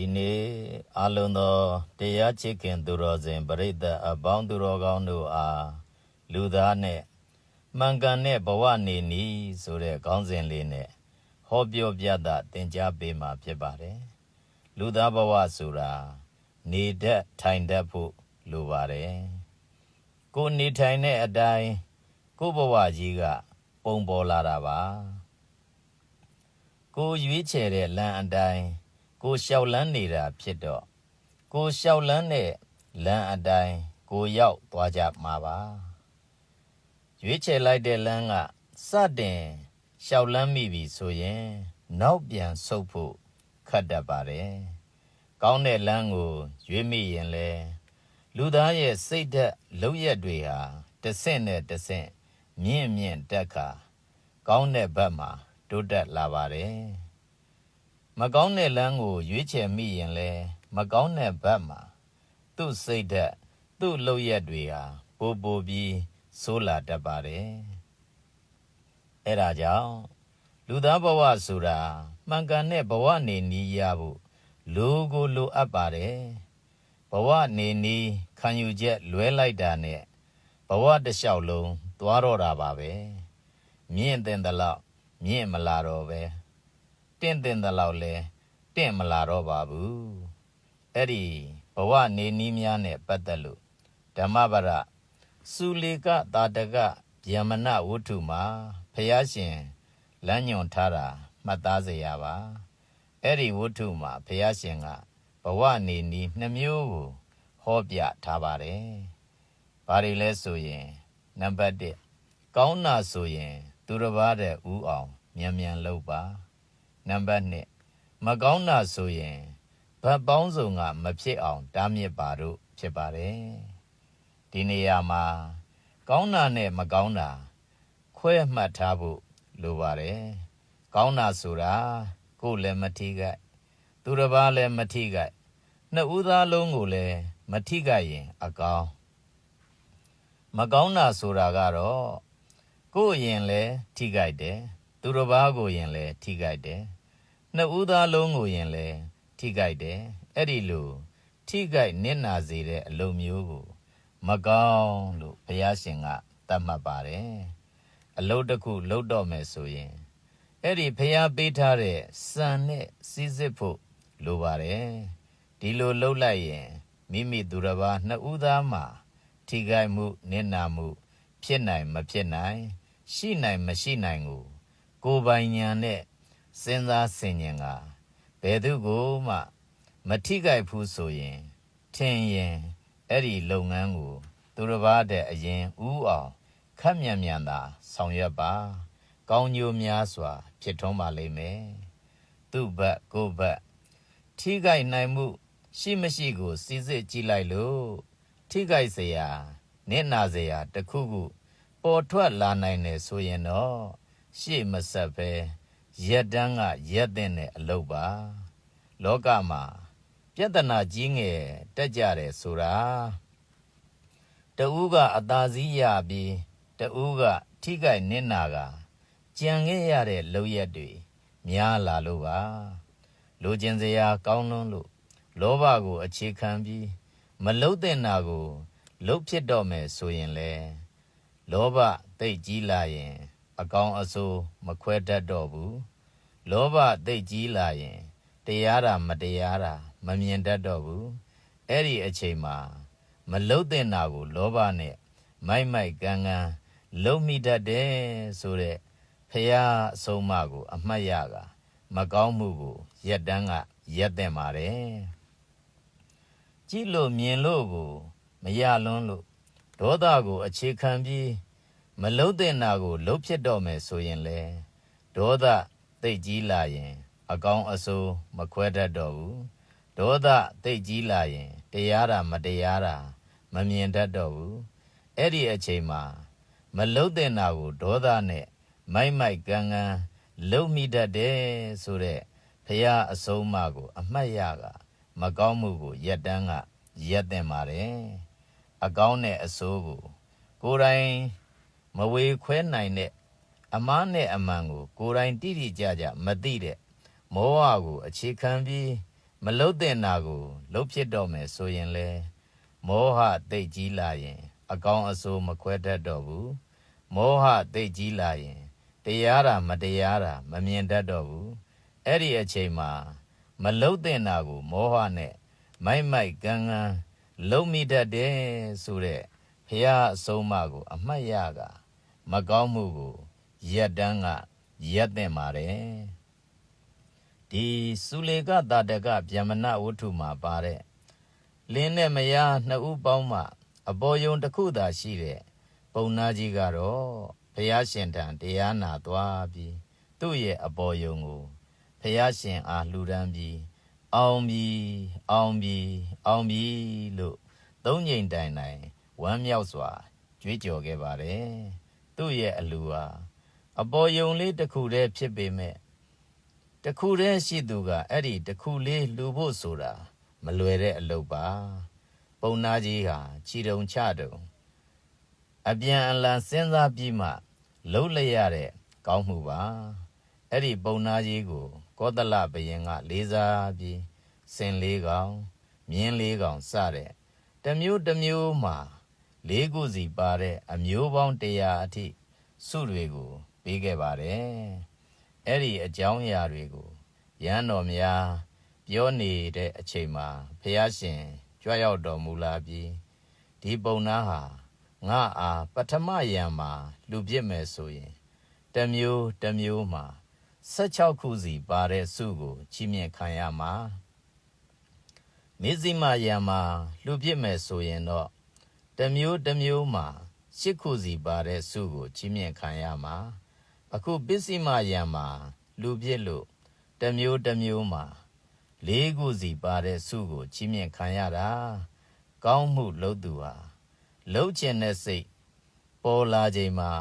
ဒီနေ့အလုံးသောတရားချစ်ခင်သူတော်စင်ပရိသတ်အပေါင်းသူတော်ကောင်းတို့အားလူသားနဲ့မှန်ကန်တဲ့ဘဝနေနည်းဆိုတဲ့ခေါင်းစဉ်လေးနဲ့ဟောပြောပြတာသင်ကြားပေးမှာဖြစ်ပါတယ်လူသားဘဝဆိုတာနေတတ်ထိုင်တတ်ဖို့လိုပါတယ်ကိုယ်နေထိုင်တဲ့အတိုင်းကိုယ်ဘဝကြီးကပုံပေါ်လာတာပါကိုယ်ရွေးချယ်တဲ့လမ်းအတိုင်း ကိုလျှောက်လန်းနေတာဖြစ်တော့ကိုလျှောက်လန်းတဲ့လမ်းအတိုင်းကိုရောက်သွားကြမှာပါရွေးချယ်လိုက်တဲ့လမ်းကစတင်လျှောက်လန်းမိပြီဆိုရင် နောက်ပြန်ဆုတ်ဖို့ခက်တတ်ပါတယ်ကောင်းတဲ့လမ်းကိုရွေးမိရင်လဲလူသားရဲ့စိတ်ဓာတ်လောက်ရက်တွေဟာတစ်ဆင့်နဲ့တစ်ဆင့်မြင့်မြင့်တက်ခါကောင်းတဲ့ဘက်မှာတိုးတက်လာပါတယ် မကောင်းတဲ့လမ်းကိုရွေးချယ်မိရင်လဲမကောင်းတဲ့ဘက်မှာ သူ့စိတ်ဓာတ်သူ့လုပ်ရက်တွေဟာပိုပိုပြီးဆိုးလာတတ်ပါတယ်အဲဒါကြောင့်လူသားဘဝဆိုတာမှန်ကန်တဲ့ဘဝနေနည်းရဖို့လူကိုလိုအပ်ပါတယ်ဘဝနေနည်းခံယူချက်လွဲလိုက်တာနဲ့ဘဝတစ်လျှောက်လုံးသွားတော့တာပါပဲမြင့်တဲ့တလောက်မြင့်မလာတော့ပဲ တင့်တင်တဲ့လောက်လဲတင့်မလာတော့ပါဘူးအဲ့ဒီဘဝနေနည်းများနဲ့ပတ်သက်လို့ဓမ္မပဒစုလေကတာတကဗျမနဝုထုမှာဖျားရှင်လမ်းညွန်ထားတာမှတ်သားစေရပါအဲ့ဒီဝုထုမှာဖျားရှင်ကဘဝနေနည်းနှမျိုးကိုဟောပြထားပါတယ်ဘာတွေလဲဆိုရင်နံပါတ်1ကောင်းနာဆိုရင် သူတစ်ပါးတဲ့ဥအောင်မြန်မြန်လုပ်ပါ နံပါတ်2မကောင်းတာဆိုရင်ဗတ်ပေါင်းစုံကမဖြစ်အောင်တားမြစ်ပါတို့ဖြစ်ပါတယ်ဒီနေရာမှာကောင်းတာနဲ့မကောင်းတာခွဲမှတ်ထားဖို့လိုပါတယ်ကောင်းတာဆိုတာကိုယ်လည်းမထိခိုက်သူတစ်ပါးလည်းမထိခိုက်နှစ်ဦးသားလုံးကိုလည်းမထိခိုက်ရင်အကောင်းမကောင်းတာဆိုတာကတော့ကိုယ်ရင်လည်းထိခိုက်တယ်သူတစ်ပါးကိုရင်လည်းထိခိုက်တယ် နှစ်ဦးသားလုံးကိုရင်လည်းထိခိုက်တယ်အဲ့ဒီလိုထိခိုက်နစ်နာစေတဲ့အလုပ်မျိုးကို မကောင်းလို့ဘုရားရှင်ကသတ်မှတ်ပါတယ်အလုပ်တစ်ခုလုပ်တော့မယ်ဆိုရင်အဲ့ဒီဘုရားပေးထားတဲ့စံနဲ့စည်းစစ်ဖို့လိုပါတယ်ဒီလိုလှုပ်လိုက်ရင်မိမိသူတစ်ပါးနှစ်ဦးသားမှာထိခိုက်မှုနစ်နာမှု ဖြစ်နိုင်မဖြစ်နိုင် ရှိနိုင်မရှိနိုင်ကို ကိုယ်ပိုင်ညာနဲ့ စဉ်းစားဆင်ခြင်ကဘယ်သူကိုမှမထိခိုက်ဘူးဆိုရင်ထင်ရင်အဲ့ဒီလုပ်ငန်းကိုသူတစ်ပါးတဲ့အရင်ဥအောင်ခက်မြန်မြန်သာဆောင်ရွက်ပါ ကောင်းကျိုးများစွာ ဖြစ်ထွန်းပါလိမ့်မယ်သူ့ဘက်ကိုယ့်ဘက်ထိခိုက်နိုင်မှု ရှိမရှိကိုစစ်စစ်ကြည့်လိုက်လို့ထိခိုက်เสียနစ်နာเสียတစ်ခုခုပေါ်ထွက်လာနိုင်တယ်ဆိုရင်တော့ရှေ့မဆက်ပဲ ရက်တန်းကရက်တဲ့နဲ့အလုပ်ပါ လောကမှာ ပြဿနာကြီးငယ်တက်ကြတယ်ဆိုတာတဦးကအသာစီးရပြီးတဦးက ထိခိုက်နစ်နာကကြံခဲ့ရတဲ့လောက်ရက်တွေများလာလို့ပါလိုချင်စရာကောင်းလွန်းလို့လောဘကို အခြေခံပြီး မလုတ်တဲ့နာကို လုတ်ဖြစ်တော့မယ်ဆိုရင်လေလောဘတိတ်ကြီးလာရင် အကောင်အဆိုးမခွဲတတ်တော့ဘူးလောဘတိတ်ကြီးလာရင်တရားတာမတရားတာမမြင်တတ်တော့ဘူးအဲ့ဒီအချိန်မှာမလုတ်တဲ့နာကိုလောဘနဲ့မိုက်မိုက်ကန်းကန်းလုံမိတတ်တယ်ဆိုတဲ့ဖရာအဆုံးအမကို အမှတ်ရကမကောင်းမှုကိုရက်တန်းကရက်တဲ့ပါတယ်ကြည့်လို့မြင်လို့ကို မရလွန်းလို့ဒေါသကို အခြေခံပြီး မလုတ်တဲ့နာကိုလှုပ်ဖြစ်တော့မယ်ဆိုရင်လေဒေါသသိတ်ကြီးလာရင် အကောင်အဆိုးမခွဲတတ်တော့ဘူးဒေါသသိတ်ကြီးလာရင် တရားတာမတရားတာမမြင်တတ်တော့ဘူးအဲ့ဒီအချိန်မှာမလုတ်တဲ့နာကိုဒေါသနဲ့မိုက်မိုက်ကန်းကန်းလုံမိတတ်တယ်ဆိုတဲ့ဖရာအဆုံးအမကို အမှတ်ရကမကောင်းမှုကိုရက်တန်းကရက်တင်ပါတယ်အကောင်းနဲ့အဆိုးကိုကိုယ်တိုင် မဝေခွဲနိုင်တဲ့အမားနဲ့အမှန်ကို ကိုယ်တိုင်တိတိကျကျမသိတဲ့မောဟကိုအခြေခံပြီးမလုတ်တဲ့နာကိုလှုပ်ဖြစ်တော့မယ်ဆိုရင်လေမောဟတိတ်ကြီးလာရင် အကောင်အဆိုးမခွဲတတ်တော့ဘူးမောဟတိတ်ကြီးလာရင်တရားတာမတရားတာမမြင်တတ်တော့ဘူးအဲ့ဒီအချိန်မှာမလုတ်တဲ့နာကိုမောဟနဲ့မိုက်မိုက်ကန်းကန်းလုံမိတတ်တယ်ဆိုတဲ့ဖះအဆုံးအမကို အမှတ်ရက မကောင်းမှုကိုရက်တန်းကရက်တဲ့ပါတယ်ဒီစုလေကတာတကဗျမနဝတ္ထုမှာပါတဲ့လင်းနဲ့မယားနှစ်ဦးပေါင်းမှ အပေါ်ယုံတစ်ခုသာရှိတဲ့ပုံနာကြီးကတော့ဖះရှင်ထံတရားနာသွားပြီးသူ့ရဲ့အပေါ်ယုံကိုဖះရှင်အားလှူဒန်းပြီးအောင်ပြီအောင်ပြီအောင်ပြီလို့သုံးငိမ်တိုင်တိုင်ဝမ်းမြောက်စွာကြွေးကြော်ခဲ့ပါတယ် သူ့ရဲ့အလူဟာအပေါ်ယုံလေးတစ်ခုတည်းဖြစ်ပေမဲ့တစ်ခုတည်းရှိသူကအဲ့ဒီတစ်ခုလေးလှူဖို့ဆိုတာမလွယ်တဲ့အလုပ်ပါ ပုံနာကြီးဟာခြီတုံချတုံအပြန်အလှန်စဉ်းစားပြီးမှလှုပ်လိုက်ရတဲ့ကောင်းမှုပါအဲ့ဒီပုံနာကြီးကိုကောသလဘယင်ကလေးစားပြီးစင်လေးကောင်မြင်းလေးကောင်စတဲ့တစ်မျိုးတစ်မျိုးမှာ လေးခုစီပါတဲ့အမျိုးပေါင်း100အထိစုတွေကိုပေးခဲ့ပါတယ်အဲ့ဒီအကြောင်းအရာတွေကိုရဟန်းတော်များပြောနေတဲ့အချိန်မှာဖះရှင်ကြွရောက်တော်မူလာပြီးဒီပုံနာဟာငါအားပထမယံမှာလူပြစ်မယ်ဆိုရင်တစ်မျိုးတစ်မျိုးမှာ16ခုစီပါတဲ့စုကိုချီးမြှင့်ခံရမှာမေဇိမယံမှာလူပြစ်မယ်ဆိုရင်တော့ တစ်မျိုးတစ်မျိုးမှာ10ခုစီပါတဲ့စုကိုချီးမြှင့်ခံရမှာအခုပစ္စည်းမယံမှာလူပြစ်လို့တစ်မျိုးတစ်မျိုးမှာလေးခုစီပါတဲ့စုကိုချီးမြှင့်ခံရတာကောင်းမှုလုပ်သူဟာလှုပ်ခြင်းတဲ့စိတ်ပေါ်လာချိန်မှာ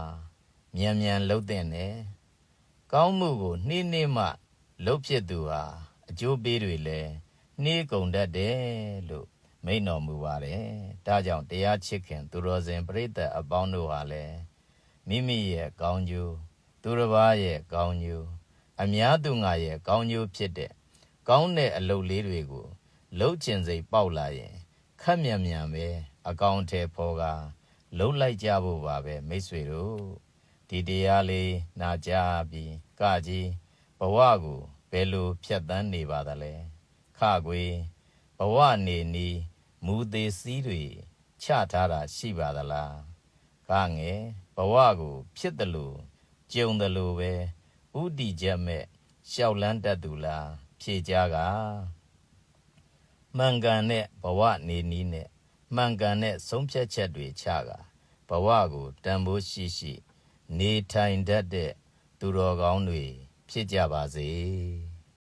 မြန်မြန်လှုပ်တဲ့နဲ့ကောင်းမှုကိုနှိမ့်နှိမ့်မှလှုပ်ဖြစ်သူဟာအကျိုးပေးတွေလည်းနှေးကုန်တတ်တယ်လို့ မိန့်တော်မူပါတယ်ဒါကြောင့်တရားချစ်ခင် သူတော်စင်ပြိဿအပေါင်းတို့ဟာလည်းမိမိရဲ့ကောင်းကျိုးသူတစ်ပါးရဲ့ကောင်းကျိုးအများသူငါရဲ့ကောင်းကျိုးဖြစ်တဲ့ကောင်းတဲ့အလုပ်လေးတွေကိုလှုပ်ခြင်းစိတ်ပေါက်လာရင်ခက်မြန်မြန်ပဲအကောင်ထဲဖော်ကလှုပ်လိုက်ကြဖို့ပါပဲမိတ်ဆွေတို့ဒီတရားလေးနာကြပြီးကကြီးဘဝကိုဘယ်လိုဖြတ်တန်းနေပါသလဲခခွေဘဝနေနီး မူသေးစည်းတွေချထားတာရှိပါသလားကငယ်ဘဝကို ဖြစ်တယ်လို့ကြုံတယ်လို့ပဲဥတီချက်မဲ့ရှောက်လန်းတတ်သူလားဖြေကြကမှန်ကန်တဲ့ဘဝနေနီးနဲ့မှန်ကန်တဲ့ဆုံးဖြတ်ချက်တွေချကဘဝကိုတန်ဖိုးရှိရှိ နေထိုင်တတ်တဲ့သူတော်ကောင်းတွေဖြစ်ကြပါစေ။